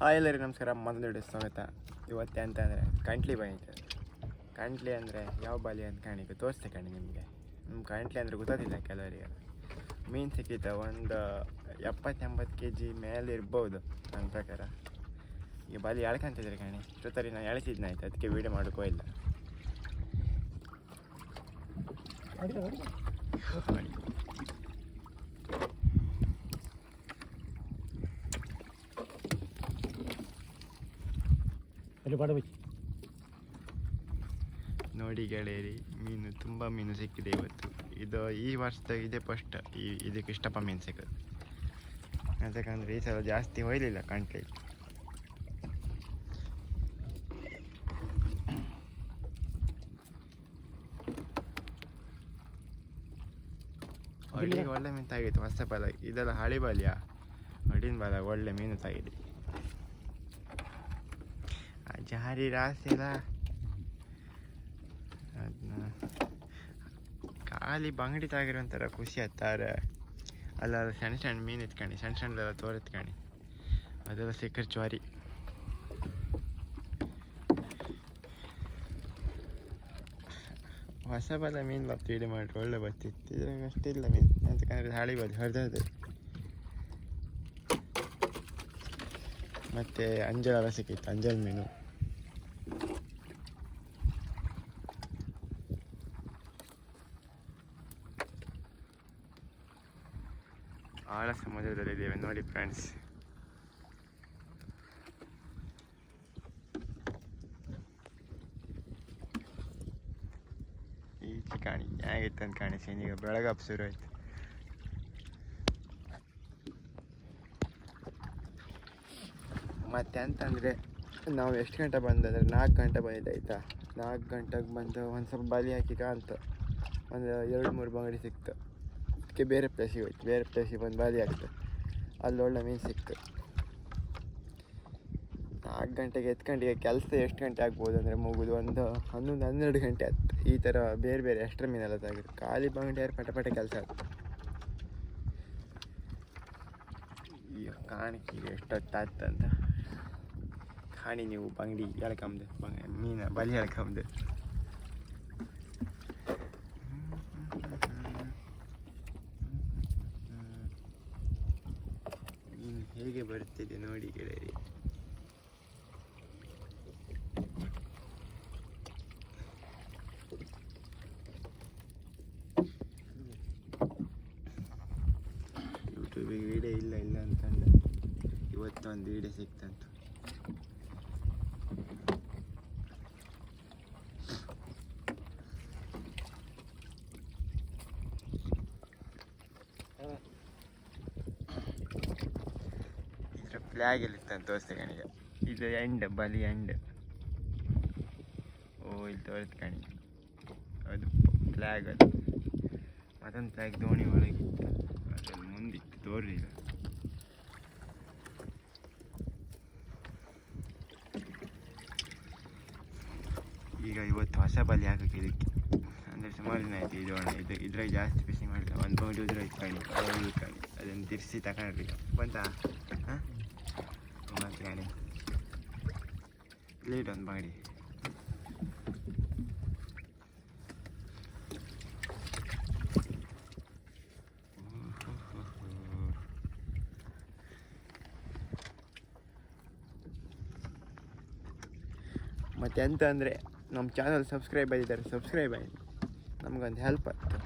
Hi ಎಲ್ಲರಿಗೂ ನಮಸ್ಕಾರ. ಮೊದಲು ಸ್ವಾಗತ. ಇವತ್ತೆ ಅಂತ ಅಂದರೆ ಕಂಟ್ಲಿ ಬಂದಿದೆ ಕಂಟ್ಲಿ ಅಂದರೆ ಯಾವ ಬಾಲಿ ಅಂತ ಕಾಣಿಕೆ ತೋರಿಸ್ತೆ ಕಣಿ ನಿಮಗೆ. ನಿಮ್ಮ ಕಂಟ್ಲಿ ಅಂದರೆ ಗೊತ್ತಾಗಿಲ್ಲ ಕೆಲವರಿಗೆ. ಮೀನು ಸಿಕ್ಕಿತ್ತು ಒಂದು ಎಪ್ಪತ್ತೆಂಬತ್ತು ಕೆ ಜಿ ಮೇಲೆ ಇರ್ಬೋದು ನನ್ನ ಪ್ರಕಾರ. ಈಗ ಬಾಲಿ ಎಳ್ಕೊಂತಿದ್ರೆ ಕಣಿ? ಜೊತೆ ನಾನು ಎಳಿಸಿದ್ನ ಆಯ್ತು ಅದಕ್ಕೆ ವೀಡಿಯೋ ಮಾಡೋಕ್ಕೂ ಇಲ್ಲ. ನೋಡಿ. ಅಲ್ಲಿ ಬಡಬಚ್ಚಿ ನೋಡಿ ಗೆಳೆಯರಿ ಮೀನು ತುಂಬ ಮೀನು ಸಿಕ್ಕಿದೆ ಇವತ್ತು. ಇದು ಈ ವರ್ಷದ ಇದೇ ಫಸ್ಟ್ ಈ ಇದಕ್ಕೆ ಇಷ್ಟಪ್ಪ ಮೀನು ಸಿಕ್ಕೋದು ಯಾಕಂದರೆ ಈ ಸಲ ಜಾಸ್ತಿ ಹೊಯ್ಲಿಲ್ಲ ಕಂಟ್ಲಿ ಒಳ್ಳೆ ಒಳ್ಳೆ ಮೀನು ತಾಗಿತ್ತು ಹೊಸ ಬಲ ಇದೆಲ್ಲ ಹಳಿ ಬಾಲ್ಯ? ಹೊಡಿನ ಬಲ ಒಳ್ಳೆ ಮೀನು ತಾಗಿದೆ ಆ ಜಾರಿ ರಾಸೆ ಎಲ್ಲ ಅದನ್ನ ಖಾಲಿ ಬಂಗಡಿ ತಾಗಿರೋ ಒಂಥರ ಖುಷಿ ಹತ್ತಾರೆ ಅಲ್ಲ ಸಣ್ಣ ಸಣ್ಣ ಮೀನು ಎತ್ಕೊಂಡು ಸಣ್ಣ ಸಣ್ಣದೆಲ್ಲ ತೋರೆತ್ಕೊಂಡು ಅದೆಲ್ಲ ಸಿಕ್ಕರೆ ಜ್ವಾರಿ ಹೊಸ ಬಲ ಮೀನು ಬರ್ತೀವಿ ಇಡಿ ಮಾಡಿರಿ ಒಳ್ಳೆ ಬರ್ತಿತ್ತು ಇದ್ರಾಗ ಅಷ್ಟಿಲ್ಲ ಮೀನು ಅಂತಕಂದ್ರೆ ಹಾಳಿ ಬದಿ ಹೊಡೆದದೆ ಮತ್ತೆ ಅಂಜಲ ಸಿಕ್ಕಿತ್ತು ಅಂಜಲ್ ಮೀನು ಆಳ ಸಮುದ್ರದಲ್ಲಿದ್ದೇವೆ ನೋಡಿ ಫ್ರೆಂಡ್ಸ್ ಈಚೆ ಕಾಣಿ, ಹೇಗಿತ್ತು ಅಂತ ಕಾಣಿಸಿ. ಈಗ ಬೆಳಗಾಪ್ ಶುರು ಆಯ್ತು. ಮತ್ತೆ ಅಂತಂದರೆ, ನಾವು ಎಷ್ಟು ಗಂಟೆ ಬಂದಂದ್ರೆ ನಾಲ್ಕು ಗಂಟೆ ಬಂದಿದ್ದು ಆಯಿತಾ? ನಾಲ್ಕು ಗಂಟೆಗೆ ಬಂದು ಒಂದು ಸ್ವಲ್ಪ ಬಲಿ ಹಾಕಿ ಕಾಣ್ತು ಒಂದು ಎರಡು ಮೂರು ಬಂಗಡಿ ಸಿಕ್ತು. ಅದಕ್ಕೆ ಬೇರೆ ಪ್ಲೇಸಿಗೆ ಹೋಯ್ತು ಬೇರೆ ಪ್ಲೇಸಿಗೆ ಬಂದು ಬಾಲಿ ಆಗ್ತದೆ ಅಲ್ಲಿ ಒಳ್ಳೆ ಮೀನು ಸಿಕ್ತು ನಾಲ್ಕು ಗಂಟೆಗೆ ಎತ್ಕೊಂಡು ಈಗ ಕೆಲಸ ಎಷ್ಟು ಗಂಟೆ ಆಗ್ಬೋದು ಅಂದರೆ ಮುಗಿದು ಒಂದು ಹನ್ನೊಂದು ಹನ್ನೆರಡು ಗಂಟೆ ಆಯ್ತು ಈ ಥರ ಬೇರೆ ಬೇರೆ ಎಷ್ಟರ ಮೀನೆಲ್ಲ ತೆಗೆದು ಖಾಲಿ ಬಂಗಡಿ ಯಾರು ಪಟ ಪಟ ಕೆಲಸ ಆಯ್ತು ಈಗ ಕಾಣಿಕೆ ಎಷ್ಟೊತ್ತಾಯ್ತು ಅಂತ ಕಾಣಿ ನೀವು ಬಂಗಡಿ ಎಳ್ಕೊಂಬ್ದೆ ಬಂಗ ಮೀನು ಬಲಿ ಎಳ್ಕೊಂಬುದು ಹೇಗೆ ಬರ್ತಿದೆ ನೋಡಿ ಗೆಳೆಯರಿ. ಯೂಟ್ಯೂಬಿಗೆ ವೀಡಿಯೋ ಇಲ್ಲ ಇಲ್ಲ ಅಂತಂದ. ಇವತ್ತು ಒಂದು ವಿಡಿಯೋ ಸಿಕ್ತಂತು. ಫ್ಲ್ಯಾಗ್ ಎಲ್ಲಿತ್ತಂತ ತೋರಿಸ್ತೆ ಕಣಿಗ ಇದು ಎಂಡ್ ಬಲಿ ಎಂಡ್ ಓ, ಇಲ್ಲಿ ತೋರಿಸ್ತು ಕಣಿ ಅದು ಫ್ಲ್ಯಾಗ್ ಅದು. ಮತ್ತೊಂದು ಫ್ಲ್ಯಾಗ್ ದೋಣಿ ಒಳಗಿತ್ತು ಅದ್ರಲ್ಲಿ ಮುಂದಿತ್ತು ತೋರಿಲ್ಲ ಈಗ ಇವತ್ತು ಹೊಸ ಬಲಿ ಹಾಕಕ್ಕೆ ಇದಕ್ಕೆ. ಅಂದರೆ ಸುಮಾರು ದಿನ ಆಯಿತು ಇದು ಇದು ಇದ್ರಾಗ ಜಾಸ್ತಿ ಫಿಶಿಂಗ್ ಮಾಡಿಲ್ಲ ಒಂದು ಪೌಂಡ್ ಉದ್ರ ಇಟ್ಕೊಂಡು ಅದನ್ನು ತಿರ್ಸಿ ತಗೊಂಡ್ರಿ ಬಂತಾ? ಹಾಂ? ಗಾಡಿ ಲೀಡ್ ಒಂದು ಮಾಡಿ ಮತ್ತು ಎಂತ ಅಂದರೆ ನಮ್ಮ ಚಾನಲ್ ಸಬ್ಸ್ಕ್ರೈಬ್ ಆಗಿದ್ದಾರೆ ಸಬ್ಸ್ಕ್ರೈಬ್ ಆಯಿತು. ನಮಗೊಂದು ಹೆಲ್ಪ್ ಆಗ್ತದೆ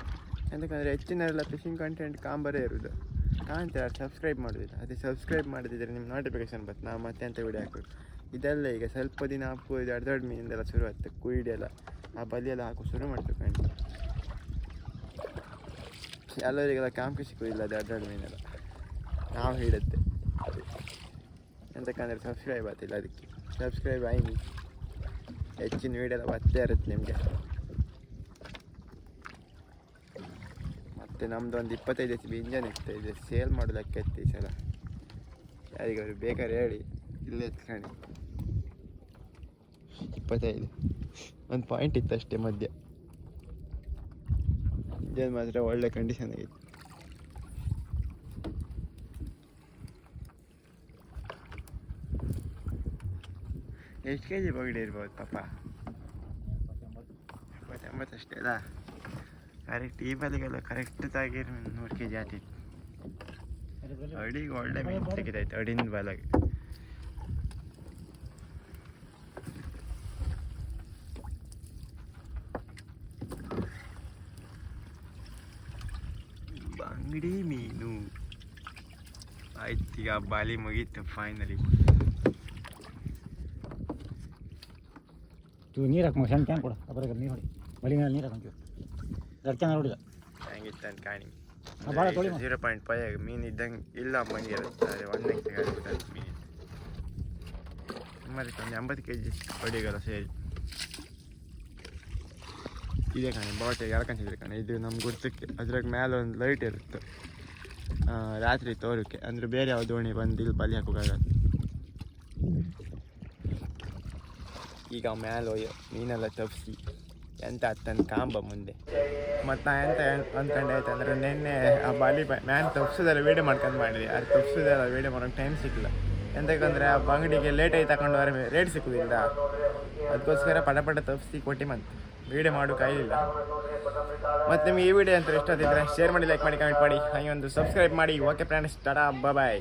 ಎಂತಕ್ಕಂದರೆ ಹೆಚ್ಚಿನೆಲ್ಲ ಫಿಶಿಂಗ್ ಕಂಟೆಂಟ್ ಕಾಂಬರೇ ಇರೋದು. ಕಾಣ್ತಾರೆ ಸಬ್ಸ್ಕ್ರೈಬ್ ಮಾಡೋದಿಲ್ಲ. ಅದೇ ಸಬ್ಸ್ಕ್ರೈಬ್ ಮಾಡದಿದ್ದರೆ ನಿಮ್ಮ ನೋಟಿಫಿಕೇಶನ್ ಬರ್ತದೆ ನಾವು ಮತ್ತೆ ಅಂತ ವಿಡಿಯೋ ಹಾಕೋದು. ಇದೆಲ್ಲ ಈಗ ಸ್ವಲ್ಪ ದಿನ ಹಾಕು ಇದು ದೊಡ್ಡ ದೊಡ್ಡ ಮೀನಿಂದೆಲ್ಲ ಶುರು ಆಗ್ತದೆ ಕುಯ್ಡೆಲ್ಲ, ಆ ಬಲಿಯೆಲ್ಲ ಹಾಕು ಶುರು ಮಾಡ್ತೀವಿ ಕಂಡು ಎಲ್ಲರಿಗೆಲ್ಲ ಕಾಂಪಿ ಅದು ದೊಡ್ಡ ದೊಡ್ಡ ಮೀನೆಲ್ಲ. ನಾವು ಹಿಡುತ್ತೆ ಎಂತಕ್ಕಂದ್ರೆ ಸಬ್ಸ್ಕ್ರೈಬ್ ಆಗ್ತಿಲ್ಲ ಅದಕ್ಕೆ. ಸಬ್ಸ್ಕ್ರೈಬ್ ಆಗಿ ಹೆಚ್ಚಿನ ವೀಡಿಯೋ ಎಲ್ಲ ಬರ್ತಾ ಇರುತ್ತೆ ನಿಮಗೆ. ಮತ್ತು ನಮ್ಮದು ಒಂದು ಇಪ್ಪತ್ತೈದು ಎಚ್ ಬಿ ಇಂಜನ್ ಇತ್ತು. ಇದು ಸೇಲ್ ಮಾಡೋದಕ್ಕೆ ಈ ಸಲ. ಯಾರಿಗಾದ್ರು ಬೇಕಾದ್ರೆ ಹೇಳಿ. ಇಲ್ಲೇ ಎತ್ಕೊಂಡು. ಇಪ್ಪತ್ತೈದು. ಒಂದು ಪಾಯಿಂಟ್ ಇತ್ತು ಅಷ್ಟೇ ಮಧ್ಯ. ಇಂಜನ್ ಮಾತ್ರ ಒಳ್ಳೆ ಕಂಡೀಷನ್ ಆಗಿತ್ತು. ಎಷ್ಟು ಕೆ ಜಿ ಬಗಡಿ ಇರ್ಬೋದು ಪಾಪ? ಎಂಬತ್ತೊಂಬತ್ತು ಅಷ್ಟೇ ಅಲ್ಲ? ಕರೆಕ್ಟ್ ಈ ಬಲಿಗೆಲ್ಲ ಕರೆಕ್ಟಾಗಿ ನೂರು ಕೆ ಜಿ ಆತಿತ್ತು ಅಡಿಗೆ ಒಳ್ಳೆ ಮೀನು ತೆಗೆದಾಯ್ತು ಅಡಿನ ಬಲಗೆ ಬಂಗಡಿ ಮೀನು ಆಯ್ತು ಈಗ ಬಾಲಿ ಮುಗೀತು ಫೈನಲಿ ಚೂ ನೀರು ಹಾಕಿ ಸಣ್ಣ ಕ್ಯಾನ್ ಕೊಡು ಅಬ್ಬರ ನೀರು ಹೊಡಿ ಬಲಿ ಮೇಲೆ ನೀರು ಹಾಕೊಂತೀವಿ ಎರಡು ಕ್ಯಾನ್ ಹೊಡಿದ ಹೆಂಗಿತ್ತು ಅಂತ ಕಾಣಿ. ಭಾಳ ತೊಳಿ ಜೀರೋ ಪಾಯಿಂಟ್ ಫೈವ್ ಮೀನು ಇದ್ದಂಗೆ ಇಲ್ಲ ಮನೆ ಇರುತ್ತೆ ಅದೇ ಒಂದೇ ಮೀನು ಮತ್ತೆ ಒಂದು ಎಂಬತ್ತು ಕೆ ಜಿ ಹೊಡಿಗಲ್ಲ ಸೇರಿ. ಇದೆ ಕಣೆ ಬಾಟೆ ಎಳ್ಕೊಂತಿದ್ರೆ ಕಣೆ. ಇದು ನಮ್ಮ ಗುರ್ತಕ್ಕೆ ಅದ್ರಾಗ ಮೇಲೆ ಒಂದು ಲೈಟ್ ಇರುತ್ತೆ. ರಾತ್ರಿ ತೋರಕ್ಕೆ ಅಂದರೆ ಬೇರೆ ಯಾವ ದೋಣಿ ಬಂದು ಇಲ್ಲಿ ಬಲಿ ಹಾಕೋಕ್ಕಾಗಲ್ಲ ಈಗ ಮೇಲೆ ಮೀನೆಲ್ಲ ತಪ್ಪಿಸಿ ಎಂತ ಹತ್ತಂದು ಕಾಂಬ ಮುಂದೆ. ಮತ್ತು ನಾ ಎಂತ ಅಂದ್ಕೊಂಡೆ ಆಯ್ತು ಅಂದರೆ ನಿನ್ನೆ ಆ ಬಾಲಿ ಮ್ಯಾನ್ ತಪ್ಸೋದೆಲ್ಲ ವೀಡಿಯೋ ಮಾಡ್ಕೊಂಡು ಮಾಡಿದೆ. ಅದು ತಪ್ಸೋದೆಲ್ಲ ವೀಡಿಯೋ ಮಾಡೋಕೆ ಟೈಮ್ ಸಿಕ್ಕಿಲ್ಲ ಎಂತಕ್ಕಂದ್ರೆ ಆ ಬಂಗಡಿಗೆ ಲೇಟಾಗಿ ತಗೊಂಡು ರೇಟ್ ಸಿಕ್ಕುದಿಲ್ಲ ಅದಕ್ಕೋಸ್ಕರ ಪಟ ಪಟ ತಪ್ಪಿಸಿ ಕೊಟ್ಟಿ ಮತ್ತೆ ವೀಡಿಯೋ ಮಾಡೋಕೆ ಆಗಿಲ್ಲ ಮತ್ತು ನಿಮಗೆ ಈ ವಿಡಿಯೋ ಅಂತ ಇಷ್ಟ ಶೇರ್ ಮಾಡಿ ಲೈಕ್ ಮಾಡಿ ಕಮೆಂಟ್ ಮಾಡಿ. ಹಾಗೆ ಒಂದು ಸಬ್ಸ್ಕ್ರೈಬ್ ಮಾಡಿ. ಓಕೆ ಫ್ರೆಂಡ್ಸ್ ಟಾಟಾ ಬಾಯ್